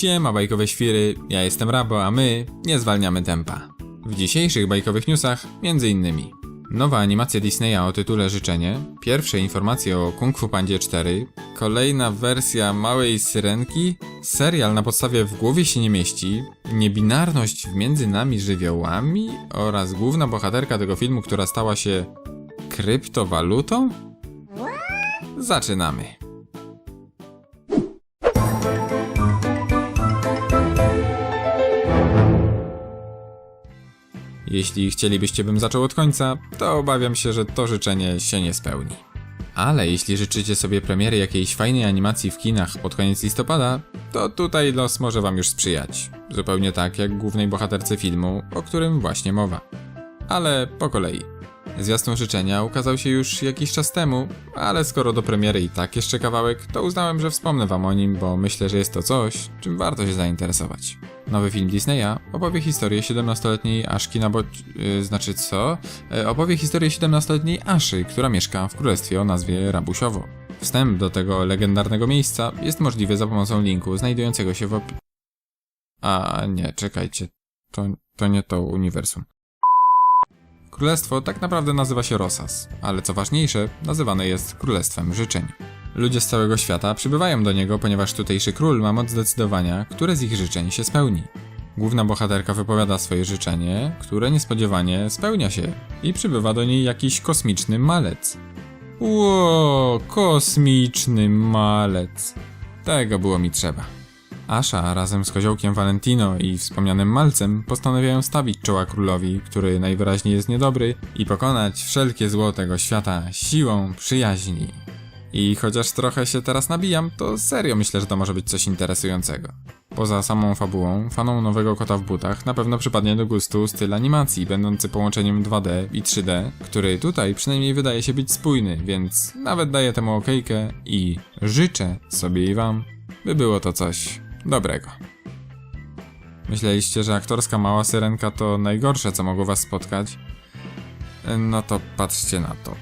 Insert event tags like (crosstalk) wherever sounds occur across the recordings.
Siema bajkowe świry, ja jestem Rabo, a my nie zwalniamy tempa. W dzisiejszych bajkowych newsach między innymi Nowa animacja Disneya o tytule Życzenie, pierwsze informacje o Kung Fu Pandzie 4, kolejna wersja Małej Syrenki, serial na podstawie W głowie się nie mieści, niebinarność w między nami żywiołami oraz główna bohaterka tego filmu, która stała się kryptowalutą? Zaczynamy. Jeśli chcielibyście, bym zaczął od końca, to obawiam się, że to życzenie się nie spełni. Ale jeśli życzycie sobie premiery jakiejś fajnej animacji w kinach pod koniec listopada, to tutaj los może wam już sprzyjać. Zupełnie tak jak głównej bohaterce filmu, o którym właśnie mowa. Ale po kolei. Zwiastun życzenia ukazał się już jakiś czas temu, ale skoro do premiery i tak jeszcze kawałek, to uznałem, że wspomnę wam o nim, bo myślę, że jest to coś, czym warto się zainteresować. Nowy film Disneya opowie historię 17-letniej Aszki na bo... Yy, znaczy co? E, opowie historię 17-letniej Aszy, która mieszka w królestwie o nazwie Rabusiowo. Wstęp do tego legendarnego miejsca jest możliwy za pomocą linku znajdującego się w op... A nie, czekajcie. To, to nie to uniwersum. Królestwo tak naprawdę nazywa się Rosas, ale co ważniejsze, nazywane jest Królestwem Życzeń. Ludzie z całego świata przybywają do niego, ponieważ tutejszy król ma moc decydowania, które z ich życzeń się spełni. Główna bohaterka wypowiada swoje życzenie, które niespodziewanie spełnia się i przybywa do niej jakiś kosmiczny malec. Ło, kosmiczny malec. Tego było mi trzeba. Asha razem z koziołkiem Valentino i wspomnianym Malcem postanawiają stawić czoła królowi, który najwyraźniej jest niedobry, i pokonać wszelkie zło tego świata siłą przyjaźni. I chociaż trochę się teraz nabijam, to serio myślę, że to może być coś interesującego. Poza samą fabułą, fanom nowego kota w butach na pewno przypadnie do gustu styl animacji, będący połączeniem 2D i 3D, który tutaj przynajmniej wydaje się być spójny, więc nawet daję temu okejkę i życzę sobie i wam, by było to coś dobrego. Myśleliście, że aktorska mała syrenka to najgorsze, co mogło was spotkać? No to patrzcie na to.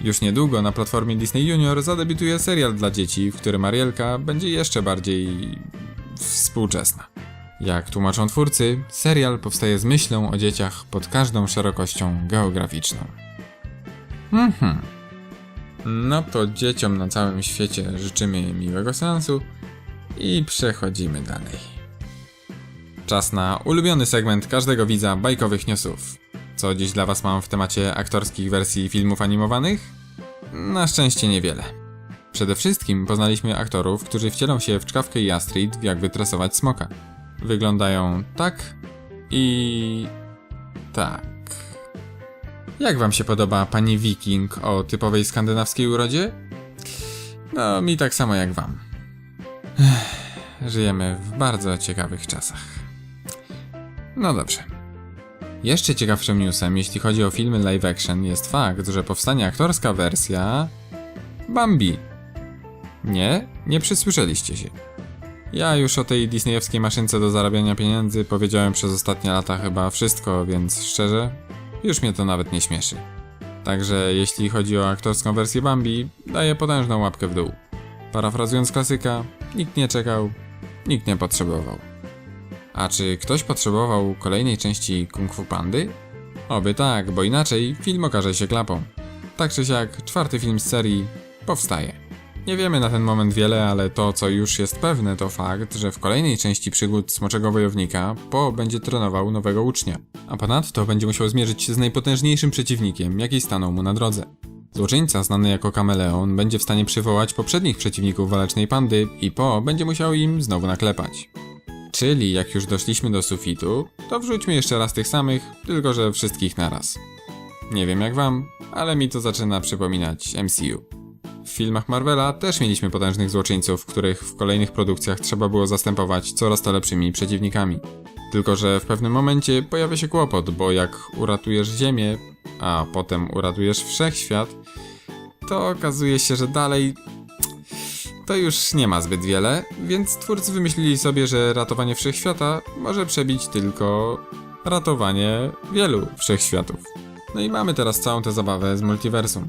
Już niedługo na platformie Disney Junior zadebiutuje serial dla dzieci, w którym Arielka będzie jeszcze bardziej współczesna. Jak tłumaczą twórcy, serial powstaje z myślą o dzieciach pod każdą szerokością geograficzną. Mhm. No to dzieciom na całym świecie życzymy miłego seansu i przechodzimy dalej. Czas na ulubiony segment każdego widza bajkowych newsów. Co dziś dla Was mam w temacie aktorskich wersji filmów animowanych? Na szczęście niewiele. Przede wszystkim poznaliśmy aktorów, którzy wcielą się w czkawkę i Astrid jak wytresować smoka. Wyglądają tak i tak. Jak Wam się podoba pani Wiking o typowej skandynawskiej urodzie? No, mi tak samo jak Wam. Ech, żyjemy w bardzo ciekawych czasach. No dobrze. Jeszcze ciekawszym newsem, jeśli chodzi o filmy live action, jest fakt, że powstanie aktorska wersja Bambi. Nie, nie przysłyszeliście się. Ja już o tej disneyowskiej maszynce do zarabiania pieniędzy powiedziałem przez ostatnie lata chyba wszystko, więc szczerze, już mnie to nawet nie śmieszy. Także jeśli chodzi o aktorską wersję Bambi, daję potężną łapkę w dół. Parafrazując klasyka, nikt nie czekał, nikt nie potrzebował. A czy ktoś potrzebował kolejnej części Kung Fu Pandy? Oby tak, bo inaczej film okaże się klapą. Tak czy siak, czwarty film z serii powstaje. Nie wiemy na ten moment wiele, ale to co już jest pewne to fakt, że w kolejnej części przygód Smoczego Wojownika Po będzie trenował nowego ucznia, a ponadto będzie musiał zmierzyć się z najpotężniejszym przeciwnikiem, jaki stanął mu na drodze. Złoczyńca, znany jako Kameleon, będzie w stanie przywołać poprzednich przeciwników Walecznej Pandy i Po będzie musiał im znowu naklepać. Czyli jak już doszliśmy do sufitu, to wrzućmy jeszcze raz tych samych, tylko że wszystkich naraz. Nie wiem jak wam, ale mi to zaczyna przypominać MCU. W filmach Marvela też mieliśmy potężnych złoczyńców, których w kolejnych produkcjach trzeba było zastępować coraz to lepszymi przeciwnikami. Tylko, że w pewnym momencie pojawia się kłopot, bo jak uratujesz Ziemię, a potem uratujesz wszechświat, to okazuje się, że dalej to już nie ma zbyt wiele, więc twórcy wymyślili sobie, że ratowanie wszechświata może przebić tylko ratowanie wielu wszechświatów. No i mamy teraz całą tę zabawę z multiversum.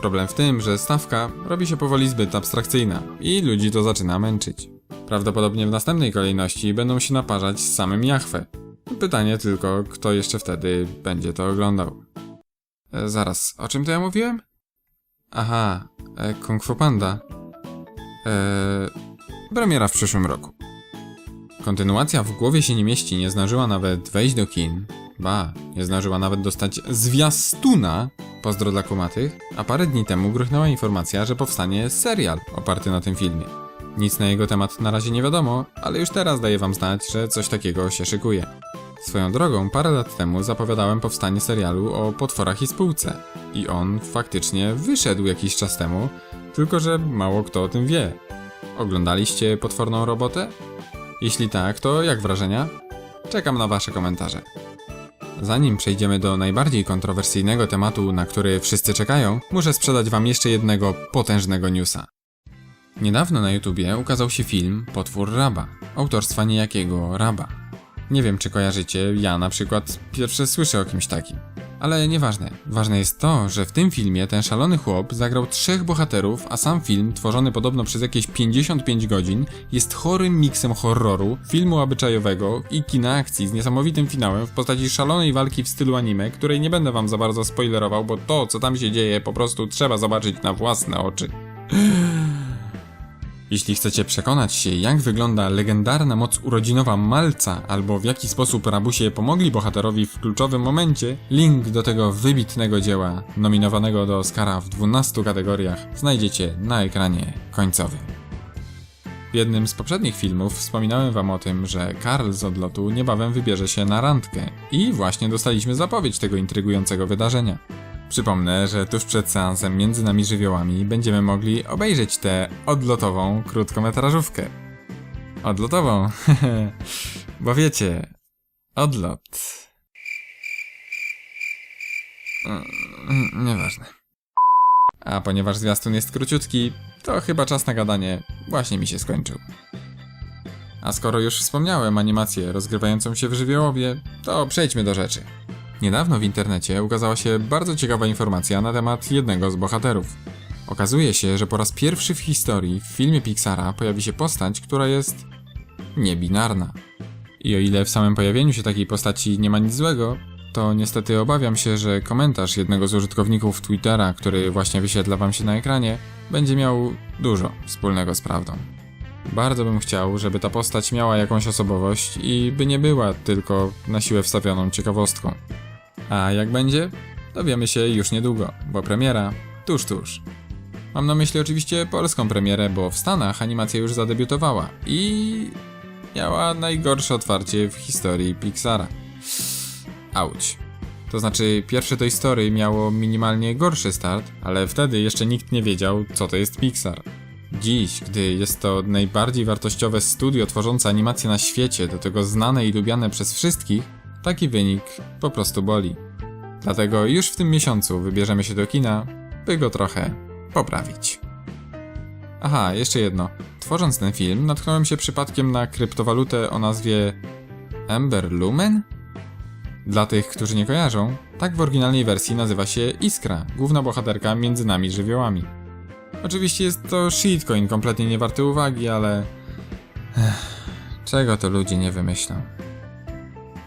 Problem w tym, że stawka robi się powoli zbyt abstrakcyjna i ludzi to zaczyna męczyć. Prawdopodobnie w następnej kolejności będą się naparzać z samym Jachwę. Pytanie tylko, kto jeszcze wtedy będzie to oglądał. E, zaraz, o czym to ja mówiłem? Aha, e, Kung Fu Panda. E, premiera w przyszłym roku. Kontynuacja w głowie się nie mieści, nie zdążyła nawet wejść do kin. Ba, nie zdążyła nawet dostać zwiastuna, pozdro dla kumatych, a parę dni temu gruchnęła informacja, że powstanie serial oparty na tym filmie. Nic na jego temat na razie nie wiadomo, ale już teraz daję wam znać, że coś takiego się szykuje. Swoją drogą, parę lat temu zapowiadałem powstanie serialu o potworach i spółce. I on faktycznie wyszedł jakiś czas temu, tylko że mało kto o tym wie. Oglądaliście potworną robotę? Jeśli tak, to jak wrażenia? Czekam na Wasze komentarze. Zanim przejdziemy do najbardziej kontrowersyjnego tematu, na który wszyscy czekają, muszę sprzedać Wam jeszcze jednego potężnego newsa. Niedawno na YouTubie ukazał się film Potwór Raba, autorstwa niejakiego Raba. Nie wiem, czy kojarzycie, ja na przykład pierwsze słyszę o kimś takim. Ale nieważne. Ważne jest to, że w tym filmie ten szalony chłop zagrał trzech bohaterów, a sam film, tworzony podobno przez jakieś 55 godzin, jest chorym miksem horroru, filmu obyczajowego i kina akcji z niesamowitym finałem w postaci szalonej walki w stylu anime, której nie będę wam za bardzo spoilerował, bo to, co tam się dzieje, po prostu trzeba zobaczyć na własne oczy. Jeśli chcecie przekonać się, jak wygląda legendarna moc urodzinowa Malca, albo w jaki sposób Rabusie pomogli bohaterowi w kluczowym momencie, link do tego wybitnego dzieła, nominowanego do Oscara w 12 kategoriach, znajdziecie na ekranie końcowym. W jednym z poprzednich filmów wspominałem wam o tym, że Karl z odlotu niebawem wybierze się na randkę i właśnie dostaliśmy zapowiedź tego intrygującego wydarzenia. Przypomnę, że tuż przed seansem Między nami żywiołami będziemy mogli obejrzeć tę odlotową krótkometrażówkę. Odlotową, (laughs) bo wiecie, odlot. Mm, Nieważne. A ponieważ zwiastun jest króciutki, to chyba czas na gadanie właśnie mi się skończył. A skoro już wspomniałem animację rozgrywającą się w żywiołowie, to przejdźmy do rzeczy. Niedawno w internecie ukazała się bardzo ciekawa informacja na temat jednego z bohaterów. Okazuje się, że po raz pierwszy w historii w filmie Pixara pojawi się postać, która jest niebinarna. I o ile w samym pojawieniu się takiej postaci nie ma nic złego, to niestety obawiam się, że komentarz jednego z użytkowników Twittera, który właśnie wyświetla wam się na ekranie, będzie miał dużo wspólnego z prawdą. Bardzo bym chciał, żeby ta postać miała jakąś osobowość i by nie była tylko na siłę wstawioną ciekawostką. A jak będzie? Dowiemy się już niedługo, bo premiera tuż, tuż. Mam na myśli oczywiście polską premierę, bo w Stanach animacja już zadebiutowała i miała najgorsze otwarcie w historii Pixara. Auć. To znaczy, pierwsze Toy Story miało minimalnie gorszy start, ale wtedy jeszcze nikt nie wiedział, co to jest Pixar. Dziś, gdy jest to najbardziej wartościowe studio tworzące animacje na świecie, do tego znane i lubiane przez wszystkich, taki wynik po prostu boli. Dlatego już w tym miesiącu wybierzemy się do kina, by go trochę poprawić. Aha, jeszcze jedno. Tworząc ten film, natknąłem się przypadkiem na kryptowalutę o nazwie Ember Lumen? Dla tych, którzy nie kojarzą, tak w oryginalnej wersji nazywa się Iskra, główna bohaterka między nami żywiołami. Oczywiście jest to shitcoin kompletnie nie warty uwagi, ale... Ech, czego to ludzie nie wymyślą?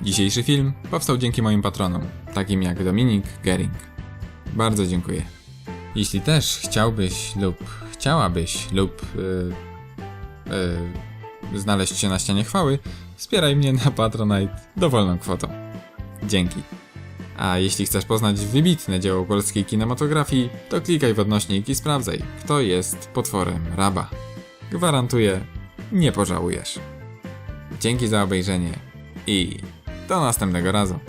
Dzisiejszy film powstał dzięki moim patronom, takim jak Dominik Gering. Bardzo dziękuję. Jeśli też chciałbyś lub chciałabyś lub yy, yy, znaleźć się na ścianie chwały, wspieraj mnie na Patronite dowolną kwotą. Dzięki. A jeśli chcesz poznać wybitne dzieło polskiej kinematografii, to klikaj w odnośnik i sprawdzaj, kto jest potworem Raba. Gwarantuję, nie pożałujesz. Dzięki za obejrzenie i do następnego razu.